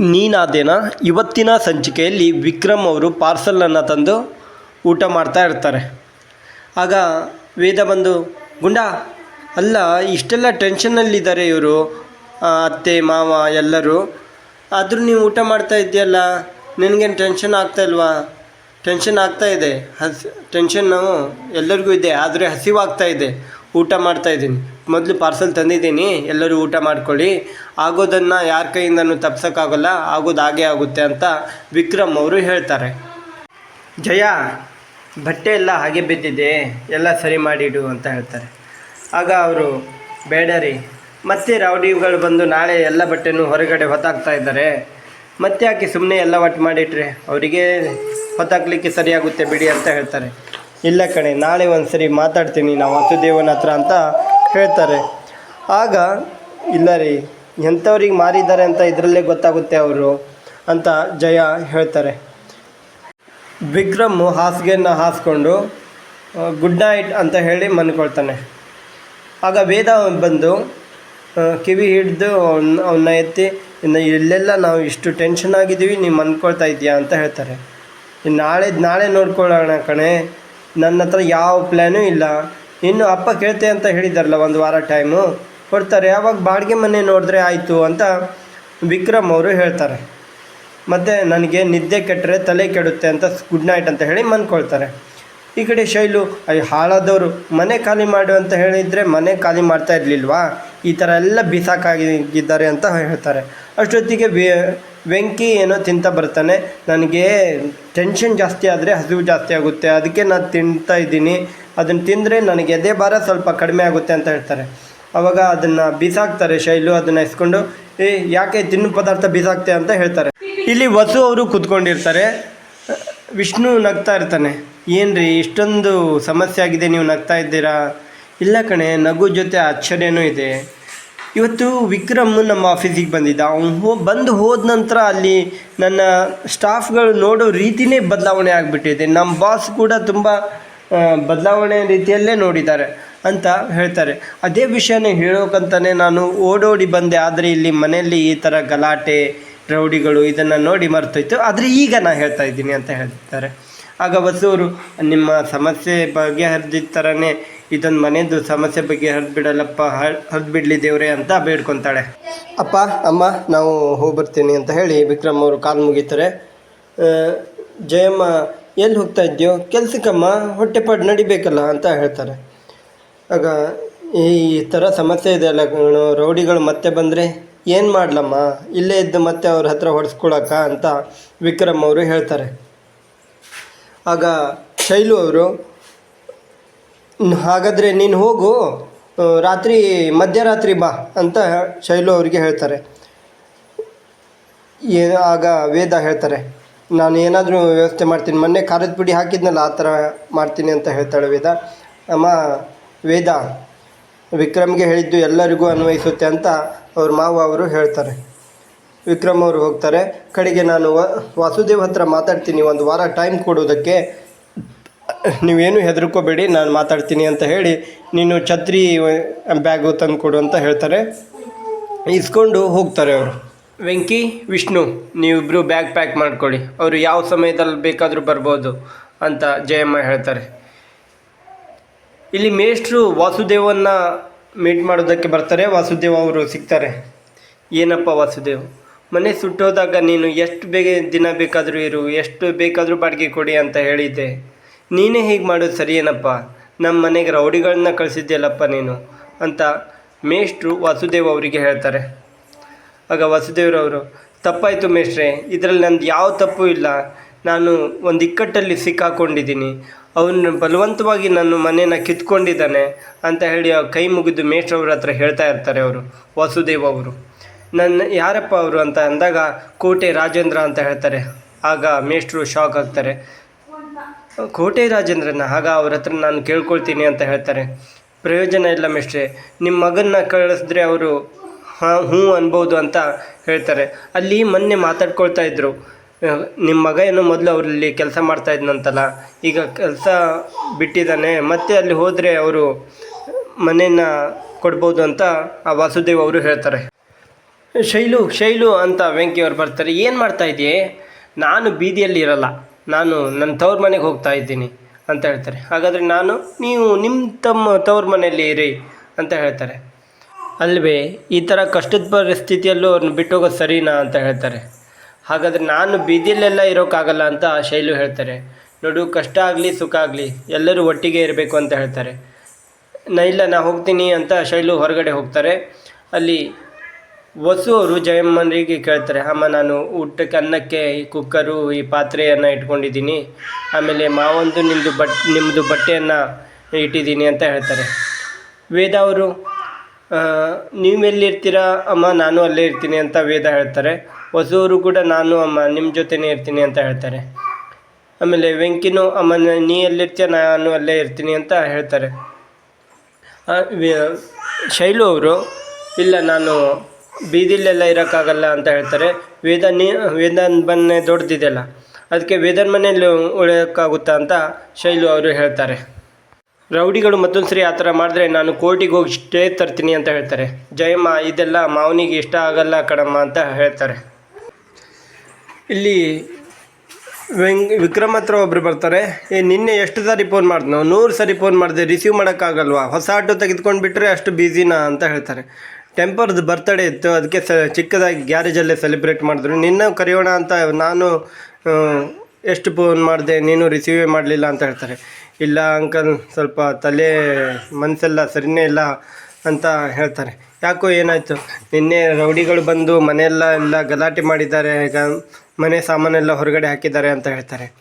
ನೀನಾದೇನಾ? ಇವತ್ತಿನ ಸಂಚಿಕೆಯಲ್ಲಿ ವಿಕ್ರಮ್ ಅವರು ಪಾರ್ಸಲನ್ನು ತಂದು ಊಟ ಮಾಡ್ತಾ ಇರ್ತಾರೆ. ಆಗ ವೇದ ಬಂದು, ಗುಂಡ, ಅಲ್ಲ, ಇಷ್ಟೆಲ್ಲ ಟೆನ್ಷನ್ನಲ್ಲಿದ್ದಾರೆ ಇವರು ಅತ್ತೆ, ಮಾವ, ಎಲ್ಲರೂ. ಆದರೂ ನೀವು ಊಟ ಮಾಡ್ತಾ ಇದೆಯಲ್ಲ ನಿನಗೇನು ಟೆನ್ಷನ್ ಆಗ್ತಾ ಇಲ್ವಾ? ಟೆನ್ಷನ್ ಆಗ್ತಾ ಇದೆ. ಹಸ್, ಟೆನ್ಷನ್ನು ಎಲ್ಲರಿಗೂ ಇದೆ, ಆದರೆ ಹಸಿವಾಗ್ತಾ ಇದೆ. ಊಟ ಮಾಡ್ತಾ ಇದ್ದೀನಿ. ಮೊದಲು ಪಾರ್ಸಲ್ ತಂದಿದ್ದೀನಿ, ಎಲ್ಲರೂ ಊಟ ಮಾಡ್ಕೊಳ್ಳಿ. ಆಗೋದನ್ನು ಯಾರ ಕೈಯಿಂದನೂ ತಪ್ಸೋಕ್ಕಾಗಲ್ಲ, ಆಗೋದು ಹಾಗೆ ಆಗುತ್ತೆ ಅಂತ ವಿಕ್ರಮ್ ಅವರು ಹೇಳ್ತಾರೆ. ಜಯ, ಬಟ್ಟೆ ಎಲ್ಲ ಹಾಗೆ ಬಿದ್ದಿದೆ, ಎಲ್ಲ ಸರಿ ಮಾಡಿಡು ಅಂತ ಹೇಳ್ತಾರೆ. ಆಗ ಅವರು, ಬೇಡ ರೀ. ಮತ್ತೆ ರೌಡಿಗಳು ಬಂದು ನಾಳೆ ಎಲ್ಲ ಬಟ್ಟೆನೂ ಹೊರಗಡೆ ಹೊತ್ತಾಕ್ತಾ ಇದ್ದಾರೆ. ಮತ್ತೆ ಯಾಕೆ ಸುಮ್ಮನೆ ಎಲ್ಲ ಒಟ್ಟು ಮಾಡಿಟ್ರೆ? ಅವರಿಗೆ ಹೊತ್ತಾಕ್ಲಿಕ್ಕೆ ಸರಿಯಾಗುತ್ತೆ ಬಿಡಿ ಅಂತ ಹೇಳ್ತಾರೆ. ಇಲ್ಲ ಕಣೆ, ನಾಳೆ ಒಂದು ಸರಿ ಮಾತಾಡ್ತೀನಿ, ನಾವು ವಾಸುದೇವನ ಹತ್ರ ಅಂತ ಹೇಳ್ತಾರೆ. ಆಗ, ಇಲ್ಲ ರೀ, ಎಂಥವ್ರಿಗೆ ಮಾರಿದ್ದಾರೆ ಅಂತ ಇದರಲ್ಲೇ ಗೊತ್ತಾಗುತ್ತೆ ಅವರು ಅಂತ ಜಯ ಹೇಳ್ತಾರೆ. ವಿಕ್ರಮ್ ಹಾಸಿಗೆಯನ್ನು ಹಾಸ್ಕೊಂಡು ಗುಡ್ ನೈಟ್ ಅಂತ ಹೇಳಿ ಮನ್ಕೊಳ್ತಾನೆ. ಆಗ ವೇದ ಬಂದು ಕಿವಿ ಹಿಡಿದು ಅವನ್ನ ಅವನ್ನ ಎತ್ತಿ, ಇನ್ನು ಇಲ್ಲೆಲ್ಲ ನಾವು ಇಷ್ಟು ಟೆನ್ಷನ್ ಆಗಿದ್ದೀವಿ ನೀವು ಅಂದ್ಕೊಳ್ತಾ ಇದೆಯಾ ಅಂತ ಹೇಳ್ತಾರೆ. ನಾಳೆ ನಾಳೆ ನೋಡ್ಕೊಳ್ಳೋಣ ಕಣೆ. ನನ್ನ ಹತ್ರ ಯಾವ ಪ್ಲ್ಯಾನೂ ಇಲ್ಲ. ಇನ್ನು ಅಪ್ಪ ಕೇಳ್ತೆ ಅಂತ ಹೇಳಿದಾರಲ್ಲ ಒಂದು ವಾರ ಟೈಮು ಕೊಡ್ತಾರೆ ಯಾವಾಗ ಬಾಡಿಗೆ ಮನೆ ನೋಡಿದ್ರೆ ಆಯಿತು ಅಂತ ವಿಕ್ರಮ್ ಅವರು ಹೇಳ್ತಾರೆ. ಮತ್ತು, ನನಗೆ ನಿದ್ದೆ ಕೆಟ್ಟರೆ ತಲೆ ಕೆಡುತ್ತೆ ಅಂತ ಗುಡ್ ನೈಟ್ ಅಂತ ಹೇಳಿ ಮನ್ಕೊಳ್ತಾರೆ. ಈ ಕಡೆ ಶೈಲು ಅಯ್ಯೋ ಹಾಳಾದವರು. ಮನೆ ಖಾಲಿ ಮಾಡು ಅಂತ ಹೇಳಿದರೆ ಮನೆ ಖಾಲಿ ಮಾಡ್ತಾ ಇರಲಿಲ್ವಾ? ಈ ಥರ ಎಲ್ಲ ಬಿಸಾಕಾಗಿದ್ದಾರೆ ಅಂತ ಹೇಳ್ತಾರೆ. ಅಷ್ಟೊತ್ತಿಗೆ ವೆಂಕಿ ಏನೋ ತಿಂತ ಬರ್ತಾನೆ. ನನಗೆ ಟೆನ್ಷನ್ ಜಾಸ್ತಿ ಆದರೆ ಹಸಿವು ಜಾಸ್ತಿ ಆಗುತ್ತೆ. ಅದಕ್ಕೆ ನಾನು ತಿಂತಾ ಇದ್ದೀನಿ. ಅದನ್ನು ತಿಂದರೆ ನನಗೆ ಎದೆ ಭಾರ ಸ್ವಲ್ಪ ಕಡಿಮೆ ಆಗುತ್ತೆ ಅಂತ ಹೇಳ್ತಾರೆ. ಅವಾಗ ಅದನ್ನು ಬಿಸಾಕ್ತಾರೆ ಶೈಲು, ಅದನ್ನು ಇಸ್ಕೊಂಡು ಏ, ಯಾಕೆ ತಿನ್ನು ಪದಾರ್ಥ ಬಿಸಾಕ್ತೆ? ಅಂತ ಹೇಳ್ತಾರೆ. ಇಲ್ಲಿ ವಸು ಅವರು ಕೂತ್ಕೊಂಡಿರ್ತಾರೆ. ವಿಷ್ಣು ನಗ್ತಾ ಇರ್ತಾನೆ. ಏನ್ರಿ, ಇಷ್ಟೊಂದು ಸಮಸ್ಯೆ ಆಗಿದೆ, ನೀವು ನಗ್ತಾ ಇದ್ದೀರಾ? ಇಲ್ಲ ಕಣೆ, ನಗು ಜೊತೆ ಆಶ್ಚರ್ಯನೂ ಇದೆ. ಇವತ್ತು ವಿಕ್ರಮ್ ನಮ್ಮ ಆಫೀಸಿಗೆ ಬಂದಿದ್ದ. ಅವ್ನು ಹೋ, ಬಂದು ಹೋದ ನಂತರ ಅಲ್ಲಿ ನನ್ನ ಸ್ಟಾಫ್ಗಳು ನೋಡೋ ರೀತಿನೇ ಬದಲಾವಣೆ ಆಗಿಬಿಟ್ಟಿದೆ. ನಮ್ಮ ಬಾಸ್ ಕೂಡ ತುಂಬ ಬದಲಾವಣೆ ರೀತಿಯಲ್ಲೇ ನೋಡಿದ್ದಾರೆ ಅಂತ ಹೇಳ್ತಾರೆ. ಅದೇ ವಿಷಯನೇ ಹೇಳೋಕಂತಾನೆ ನಾನು ಓಡೋಡಿ ಬಂದೆ. ಆದರೆ ಇಲ್ಲಿ ಮನೆಯಲ್ಲಿ ಈ ಥರ ಗಲಾಟೆ, ರೌಡಿಗಳು ಇದನ್ನು ನೋಡಿ ಮರ್ತೋಯ್ತು. ಆದರೆ ಈಗ ನಾನು ಹೇಳ್ತಾ ಇದ್ದೀನಿ ಅಂತ ಹೇಳ್ತಾರೆ. ಆಗ ಬಸವರು ನಿಮ್ಮ ಸಮಸ್ಯೆ ಬಗೆಹರಿದಿದ್ದ ಥರನೇ ಇದೊಂದು ಮನೆಯದು ಸಮಸ್ಯೆ ಬಗ್ಗೆ ಹರಿದು ಬಿಡಲ್ಲಪ್ಪ ಹರಿದು ಬಿಡಲಿ ದೇವ್ರೆ ಅಂತ ಬೇಡ್ಕೊತಾಳೆ. ಅಪ್ಪ, ಅಮ್ಮ, ನಾವು ಹೋಗಿ ಬರ್ತೀನಿ ಅಂತ ಹೇಳಿ ವಿಕ್ರಮ್ ಅವರು ಕಾಲು ಮುಗಿತಾರೆ. ಜಯಮ್ಮ ಎಲ್ಲಿ ಹೋಗ್ತಾ ಇದ್ದೀಯೋ? ಕೆಲಸಕ್ಕಮ್ಮ ಹೊಟ್ಟೆಪಾಡು ನಡಿಬೇಕಲ್ಲ ಅಂತ ಹೇಳ್ತಾರೆ. ಆಗ ಈ ಥರ ಸಮಸ್ಯೆ ಇದೆ ಅಲ್ಲ ಕಣೋ, ರೌಡಿಗಳು ಮತ್ತೆ ಬಂದರೆ ಏನು ಮಾಡಲಮ್ಮ? ಇಲ್ಲೇ ಇದ್ದು ಮತ್ತೆ ಅವ್ರ ಹತ್ರ ಹೊಡೆಸ್ಕೊಳಕ್ಕ ಅಂತ ವಿಕ್ರಮ್ ಅವರು ಹೇಳ್ತಾರೆ. ಆಗ ಶೈಲು ಅವರು ಹಾಗಾದರೆ ನೀನು ಹೋಗು ರಾತ್ರಿ ಮಧ್ಯರಾತ್ರಿ ಬಾ ಅಂತ ಶೈಲು ಅವರಿಗೆ ಹೇಳ್ತಾರೆ. ಆಗ ವೇದ ಹೇಳ್ತಾರೆ. ನಾನು ಏನಾದರೂ ವ್ಯವಸ್ಥೆ ಮಾಡ್ತೀನಿ. ಮೊನ್ನೆ ಖಾರದ ಪುಡಿ ಹಾಕಿದ್ನಲ್ಲ, ಆ ಥರ ಮಾಡ್ತೀನಿ ಅಂತ ಹೇಳ್ತಾಳೆ ವೇದ. ಅಮ್ಮ, ವೇದ, ವಿಕ್ರಮ್ಗೆ ಹೇಳಿದ್ದು ಎಲ್ಲರಿಗೂ ಅನ್ವಯಿಸುತ್ತೆ ಅಂತ ಅವ್ರ ಮಾವ ಅವರು ಹೇಳ್ತಾರೆ. ವಿಕ್ರಮ್ ಅವರು ಹೋಗ್ತಾರೆ. ಕಡೆಗೆ ನಾನು ವಾಸುದೇವ್ ಹತ್ರ ಮಾತಾಡ್ತೀನಿ. ಒಂದು ವಾರ ಟೈಮ್ ಕೊಡೋದಕ್ಕೆ ನೀವೇನು ಹೆದರ್ಕೋಬೇಡಿ, ನಾನು ಮಾತಾಡ್ತೀನಿ ಅಂತ ಹೇಳಿ ನೀನು ಛತ್ರಿ ಬ್ಯಾಗು ತಂದು ಕೊಡು ಅಂತ ಹೇಳ್ತಾರೆ. ಇಸ್ಕೊಂಡು ಹೋಗ್ತಾರೆ ಅವರು. ವೆಂಕಿ, ವಿಷ್ಣು ನೀವಿಬ್ಬರು ಬ್ಯಾಗ್ ಪ್ಯಾಕ್ ಮಾಡ್ಕೊಳ್ಳಿ. ಅವರು ಯಾವ ಸಮಯದಲ್ಲಿ ಬೇಕಾದರೂ ಬರ್ಬೋದು ಅಂತ ಜಯಮ್ಮ ಹೇಳ್ತಾರೆ. ಇಲ್ಲಿ ಮೇಷ್ಟ್ರು ವಾಸುದೇವನ್ನ ಮೀಟ್ ಮಾಡೋದಕ್ಕೆ ಬರ್ತಾರೆ. ವಾಸುದೇವ ಅವರು ಸಿಗ್ತಾರೆ. ಏನಪ್ಪ ವಾಸುದೇವ್? ಮನೆ ಸುಟ್ಟೋದಾಗ ನೀನು ಎಷ್ಟು ಬೇಗ ದಿನ ಬೇಕಾದರೂ ಇರು, ಎಷ್ಟು ಬೇಕಾದರೂ ಬಾಡಿಗೆ ಕೊಡಿ ಅಂತ ಹೇಳಿದ್ದೆ. ನೀನೇ ಹೀಗೆ ಮಾಡೋದು ಸರಿಯೇನಪ್ಪ? ನಮ್ಮ ಮನೆಗೆ ರೌಡಿಗಳನ್ನ ಕಳಿಸಿದ್ಯಲ್ಲಪ್ಪ ನೀನು? ಅಂತ ಮೇಷ್ಟ್ರು ವಾಸುದೇವ್ ಅವರಿಗೆ ಹೇಳ್ತಾರೆ. ಆಗ ವಾಸುದೇವರವರು ತಪ್ಪಾಯಿತು ಮೇಷ್ಟ್ರೆ, ಇದರಲ್ಲಿ ನಂದು ಯಾವ ತಪ್ಪು ಇಲ್ಲ. ನಾನು ಒಂದು ಇಕ್ಕಟ್ಟಲ್ಲಿ ಸಿಕ್ಕಾಕೊಂಡಿದ್ದೀನಿ. ಅವನು ಬಲವಂತವಾಗಿ ನನ್ನ ಮನೇನ ಕಿತ್ಕೊಂಡಿದ್ದಾನೆ ಅಂತ ಹೇಳಿ ಕೈ ಮುಗಿದು ಮೇಷ್ಟ್ರವ್ರ ಹತ್ರ ಹೇಳ್ತಾ ಇರ್ತಾರೆ ಅವರು, ವಾಸುದೇವ ಅವರು. ನನ್ನ, ಯಾರಪ್ಪ ಅವರು? ಅಂತ ಅಂದಾಗ ಕೋಟೆ ರಾಜೇಂದ್ರ ಅಂತ ಹೇಳ್ತಾರೆ. ಆಗ ಮೇಷ್ಟ್ರು ಶಾಕ್ ಆಗ್ತಾರೆ. ಕೋಟೆ ರಾಜೇಂದ್ರನ? ಆಗ ಅವ್ರ ಹತ್ರ ನಾನು ಕೇಳ್ಕೊಳ್ತೀನಿ ಅಂತ ಹೇಳ್ತಾರೆ. ಪ್ರಯೋಜನ ಇಲ್ಲ ಮೇಷ್ಟ್ರೆ ನಿಮ್ಮ ಮಗನ್ನ ಕಳಿಸಿದ್ರೆ ಅವರು ಹಾಂ ಹ್ಞೂ ಅನ್ಬೋದು ಅಂತ ಹೇಳ್ತಾರೆ. ಅಲ್ಲಿ ಮೊನ್ನೆ ಮಾತಾಡ್ಕೊಳ್ತಾ ಇದ್ದರು ನಿಮ್ಮ ಮಗ ಏನೋ ಮೊದಲು ಅವರಲ್ಲಿ ಕೆಲಸ ಮಾಡ್ತಾ ಇದ್ನಂತಲ್ಲ, ಈಗ ಕೆಲಸ ಬಿಟ್ಟಿದ್ದಾನೆ, ಮತ್ತೆ ಅಲ್ಲಿ ಹೋದರೆ ಅವರು ಮನೇನ ಕೊಡ್ಬೋದು ಅಂತ ಆ ವಾಸುದೇವ್ ಅವರು ಹೇಳ್ತಾರೆ. ಶೈಲು ಶೈಲು ಅಂತ ವೆಂಕಿಯವರು ಬರ್ತಾರೆ, ಏನು ಮಾಡ್ತಾ ಇದೆಯೇ ನಾನು ಬೀದಿಯಲ್ಲಿ ಇರಲ್ಲ. ನಾನು ನನ್ನ ತವ್ರ ಮನೆಗೆ ಹೋಗ್ತಾ ಇದ್ದೀನಿ, ಅಂತ ಹೇಳ್ತಾರೆ. ಹಾಗಾದರೆ ನಾನು, ನೀವು ನಿಮ್ಮ ತಮ್ಮ ತವ್ರ ಮನೆಯಲ್ಲಿ ಇರಿ, ಅಂತ ಹೇಳ್ತಾರೆ. ಅಲ್ವೇ, ಈ ಥರ ಕಷ್ಟದ ಪರಿಸ್ಥಿತಿಯಲ್ಲೂ ಅವ್ರನ್ನ ಬಿಟ್ಟು ಹೋಗೋದು ಸರಿನಾ ಅಂತ ಹೇಳ್ತಾರೆ. ಹಾಗಾದರೆ ನಾನು ಬೀದಿಲೆಲ್ಲ ಇರೋಕ್ಕಾಗಲ್ಲ ಅಂತ ಶೈಲು ಹೇಳ್ತಾರೆ. ನೋಡು, ಕಷ್ಟ ಆಗಲಿ, ಸುಖ ಆಗಲಿ, ಎಲ್ಲರೂ ಒಟ್ಟಿಗೆ ಇರಬೇಕು ಅಂತ ಹೇಳ್ತಾರೆ. ನಾ, ಇಲ್ಲ, ನಾ ಹೋಗ್ತೀನಿ ಅಂತ ಶೈಲು ಹೊರಗಡೆ ಹೋಗ್ತಾರೆ. ಅಲ್ಲಿ ವಸು ಅವರು ಜಯಮ್ಮನಿಗೆ ಕೇಳ್ತಾರೆ, ಅಮ್ಮ, ನಾನು ಊಟಕ್ಕೆ ಅನ್ನಕ್ಕೆ ಈ ಕುಕ್ಕರು, ಈ ಪಾತ್ರೆಯನ್ನು ಇಟ್ಕೊಂಡಿದ್ದೀನಿ. ಆಮೇಲೆ ಮಾವೊಂದು ನಿಮ್ಮದು ಬಟ್ ನಿಮ್ಮದು ಬಟ್ಟೆಯನ್ನು ಇಟ್ಟಿದ್ದೀನಿ ಅಂತ ಹೇಳ್ತಾರೆ. ವೇದ ಅವರು ನೀವೆಲ್ಲಿರ್ತೀರಾ ಅಮ್ಮ, ನಾನು ಅಲ್ಲೇ ಇರ್ತೀನಿ ಅಂತ ವೇದ ಹೇಳ್ತಾರೆ. ವಸುವರು ಕೂಡ ನಾನು, ಅಮ್ಮ ನಿಮ್ಮ ಜೊತೆನೇ ಇರ್ತೀನಿ ಅಂತ ಹೇಳ್ತಾರೆ. ಆಮೇಲೆ ವೆಂಕಿನೂ, ಅಮ್ಮ, ನ- ಎಲ್ಲಿರ್ತೀಯ? ನಾನು ಅಲ್ಲೇ ಇರ್ತೀನಿ ಅಂತ ಹೇಳ್ತಾರೆ. ಶೈಲು ಅವರು, ಇಲ್ಲ, ನಾನು ಬೀದಿಲೆಲ್ಲ ಇರೋಕ್ಕಾಗಲ್ಲ ಅಂತ ಹೇಳ್ತಾರೆ. ವೇದ ನೀ, ವೇದನ್ ಮನೆ ದೊಡ್ಡದಿದೆಯಲ್ಲ, ಅದಕ್ಕೆ ವೇದನ್ ಮನೆಯಲ್ಲಿ ಉಳಿಯೋಕ್ಕಾಗುತ್ತಾ ಅಂತ ಶೈಲು ಅವರು ಹೇಳ್ತಾರೆ. ರೌಡಿಗಳು ಮತ್ತೊಂದು ಸರಿ ಆ ಥರ ಮಾಡಿದ್ರೆ ನಾನು ಕೋರ್ಟಿಗೆ ಹೋಗಿ ಸ್ಟೇ ತರ್ತೀನಿ ಅಂತ ಹೇಳ್ತಾರೆ. ಜಯಮ್ಮ, ಇದೆಲ್ಲ ಮಾವನಿಗೆ ಇಷ್ಟ ಆಗಲ್ಲ ಕಡಮ್ಮ ಅಂತ ಹೇಳ್ತಾರೆ. ಇಲ್ಲಿ ವೆಂಗ್ ವಿಕ್ರಮ್ ಹತ್ರ ಒಬ್ರು ಬರ್ತಾರೆ. ಏ, ನಿನ್ನೆ ಎಷ್ಟು ಸಾರಿ ಫೋನ್ ಮಾಡಿದ್ನು? ನೂರು ಸಾರಿ ಫೋನ್ ಮಾಡಿದೆ ರಿಸೀವ್ ಮಾಡೋಕ್ಕಾಗಲ್ವಾ? ಹೊಸ ಆಟೋ ತೆಗೆದುಕೊಂಡು ಬಿಟ್ಟರೆ ಅಷ್ಟು ಬ್ಯುಸಿನಾ ಅಂತ ಹೇಳ್ತಾರೆ. ಟೆಂಪರ್ದು ಬರ್ತಡೇ ಇತ್ತು, ಅದಕ್ಕೆ ಸ, ಚಿಕ್ಕದಾಗಿ ಗ್ಯಾರೇಜಲ್ಲೇ ಸೆಲೆಬ್ರೇಟ್ ಮಾಡಿದ್ರು. ನಿನ್ನ ಕರೆಯೋಣ ಅಂತ ನಾನು ಎಷ್ಟು ಫೋನ್ ಮಾಡಿದೆ, ನೀನು ರಿಸೀವೇ ಮಾಡಲಿಲ್ಲ ಅಂತ ಹೇಳ್ತಾರೆ. ಇಲ್ಲ ಅಂಕಲ್ ಸ್ವಲ್ಪ ತಲೆ ಮನಸ್ಸೆಲ್ಲ ಸರಿನೇ ಇಲ್ಲ ಅಂತ ಹೇಳ್ತಾರೆ. ಯಾಕೋ ಏನಾಯಿತು? ನಿನ್ನೆ ರೌಡಿಗಳು ಬಂದು ಮನೆಯೆಲ್ಲ ಎಲ್ಲ ಗಲಾಟೆ ಮಾಡಿದ್ದಾರೆ, ಈಗ ಮನೆ ಸಾಮಾನೆಲ್ಲ ಹೊರಗಡೆ ಹಾಕಿದ್ದಾರೆ ಅಂತ ಹೇಳ್ತಾರೆ.